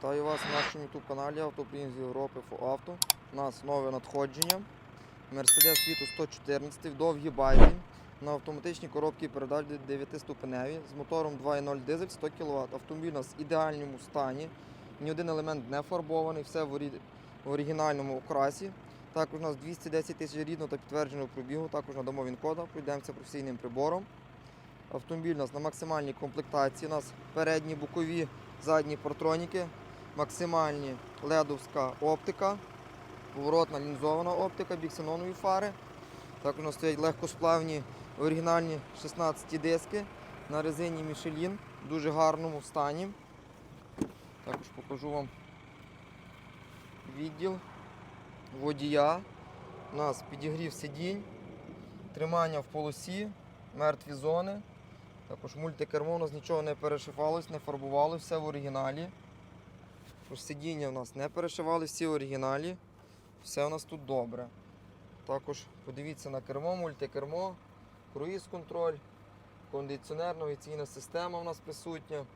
Вітаю вас на нашому YouTube каналі Автопрінт з Європи Авто. У нас нове надходження. Mercedes світу 114 в довгій базі на автоматичній коробці передач 9-ступеневі з мотором 2.0 дизель 100 кВт. Автомобіль у нас в ідеальному стані. Ні один елемент не фарбований, все в оригінальному окрасі. Також у нас 210 тисяч рідного та підтвердженого пробігу. Також надамо він кода, пройдемося професійним прибором. Автомобіль у нас на максимальній комплектації. У нас передні, бокові, задні партроніки, максимальні ледовська оптика, поворотна лінзована оптика, біксенонові фари. Також у нас стоять легкосплавні оригінальні 16 диски на резині Michelin в дуже гарному стані. Також покажу вам відділ водія. У нас підігрів сидінь, тримання в полосі, мертві зони. Також мультикермо у нас нічого не перешивалось, не фарбувалося, в оригіналі. Також сидіння у нас не перешивали, всі оригіналі. Все у нас тут добре. Також подивіться на кермо, мультикермо, круїз-контроль, кондиціонер, навігаційна система у нас присутня,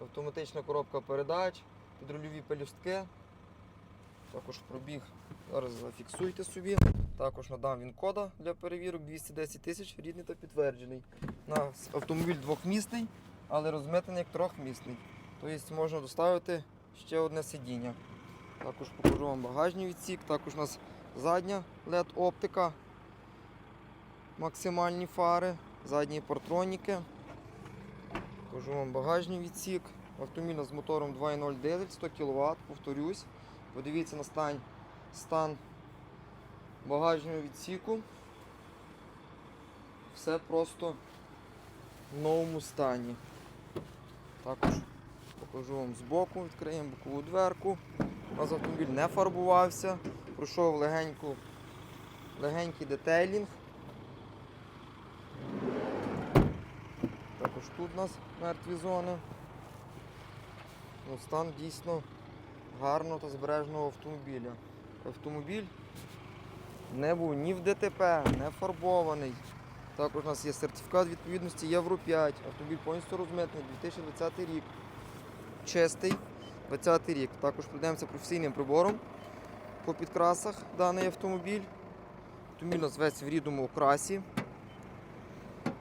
автоматична коробка передач, підрульові пелюстки. Також пробіг. Зараз зафіксуйте собі. Також надам він кода для перевірок 210 тисяч, рідний та підтверджений. У нас автомобіль двохмісний, але розмитений як трьохмісний. Тобто можна доставити ще одне сидіння. Також покажу вам багажний відсік. Також у нас задня LED-оптика, максимальні фари, задні партроніки. Покажу вам багажний відсік. Автомобіль з мотором 2.0 дизель, 100 кВт, повторюсь. Подивіться на стан, стан багажного відсіку. Все просто в новому стані. Також покажу вам збоку, відкриємо бокову дверку. У нас автомобіль не фарбувався, пройшов легеньку, легенький детейлінг. Також тут у нас мертві зони. Ну, стан дійсно гарного та збереженого автомобіля. Автомобіль не був ні в ДТП, не фарбований. Також у нас є сертифікат відповідності Євро 5. Автомобіль повністю розмитний 2020 рік. Чистий 20 рік. Також пройдемося професійним прибором по підкрасах даний автомобіль. Автомобіль у весь в рідному окрасі.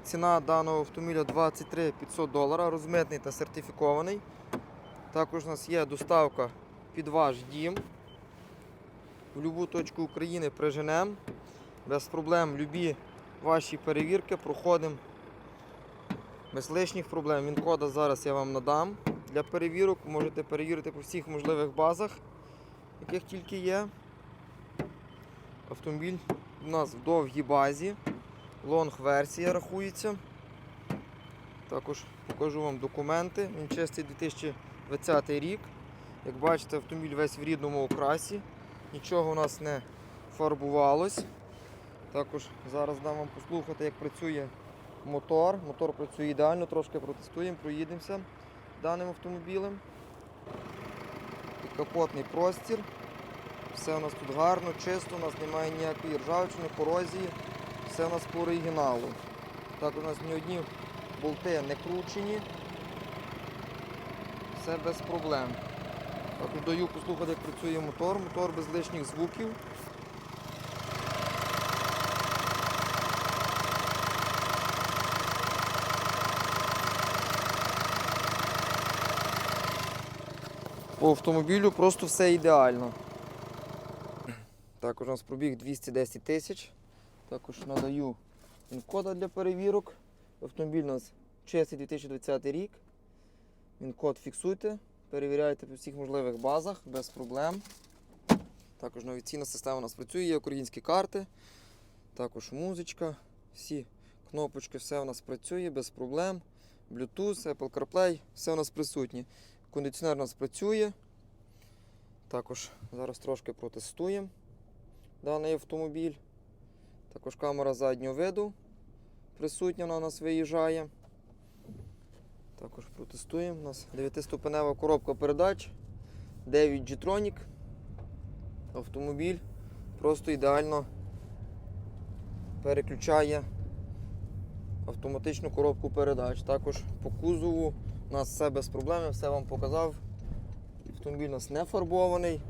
Ціна даного автомобіля 23 500 долара, розмитний та сертифікований. Також у нас є доставка під ваш дім. В будь-яку точку України приженемо. Без проблем любі ваші перевірки проходимо без лишніх проблем. Він кода зараз я вам надам для перевірок. Можете перевірити по всіх можливих базах, яких тільки є. Автомобіль у нас в довгій базі. Лонг-версія рахується. Також покажу вам документи. Він чистий 2020 рік. Як бачите, автомобіль весь в рідному окрасі. Нічого у нас не фарбувалось. Також зараз дам вам послухати, як працює мотор. Мотор працює ідеально, трошки протестуємо, проїдемося даним автомобілем. Капотний простір. Все у нас тут гарно, чисто, у нас немає ніякої ржавчини, корозії. Все у нас по оригіналу. Так, у нас ні одні болти не кручені. Все без проблем. Так, даю послухати, як працює мотор. Мотор без лишніх звуків. По автомобілю просто все ідеально. Також у нас пробіг 210 тисяч. Також надаю він-кода для перевірок. Автомобіль у нас чистий 2020 рік. Він код фіксуйте, перевіряйте по всіх можливих базах без проблем. Також навігаційна система у нас працює, є українські карти, також музичка, всі кнопочки, все у нас працює без проблем. Bluetooth, Apple CarPlay, все у нас присутнє. Кондиціонер у нас працює. Також зараз трошки протестуємо даний автомобіль. Також камера заднього виду присутня, вона у нас виїжджає. Також протестуємо. У нас 9-ступенева коробка передач, 9 G-Tronic. Автомобіль просто ідеально переключає автоматичну коробку передач. Також по кузову у нас все без проблем, все вам показав. Автомобіль у нас не фарбований.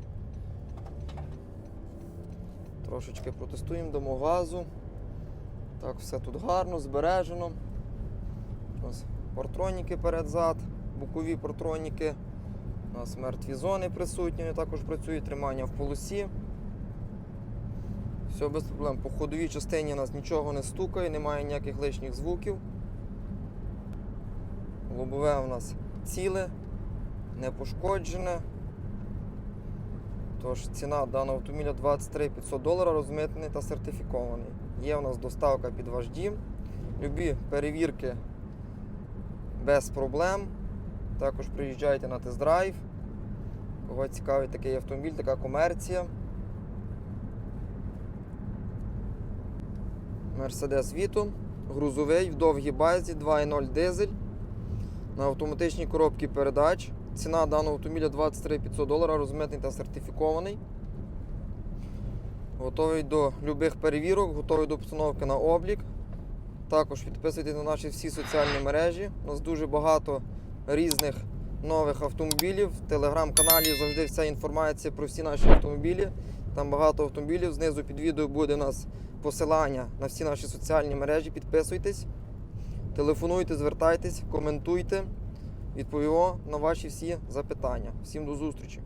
Трошечки протестуємо, дамо газу. Так, все тут гарно, збережено. У нас портроніки перед-зад, бокові портроніки. У нас мертві зони присутні, вони також працюють, тримання в полосі. Все без проблем. По ходовій частині у нас нічого не стукає, немає ніяких лишніх звуків. Лобове у нас ціле, не пошкоджене. Тож ціна даного автомобіля 23 500 доларів, розмитний та сертифікований. Є у нас доставка під ваш дім. Любі перевірки без проблем. Також приїжджайте на тест-драйв. Кого цікавить такий автомобіль, така комерція. Mercedes Vito, грузовий в довгій базі 2.0 дизель на автоматичній коробці передач. Ціна даного автомобіля 23 500 доларів, розмитний та сертифікований. Готовий до любих перевірок, готовий до постановки на облік. Також підписуйтесь на наші всі соціальні мережі. У нас дуже багато різних нових автомобілів. В телеграм-каналі завжди вся інформація про всі наші автомобілі. Там багато автомобілів. Знизу під відео буде у нас посилання на всі наші соціальні мережі. Підписуйтесь, телефонуйте, звертайтесь, коментуйте. Відповімо на ваші всі запитання. Всім до зустрічі!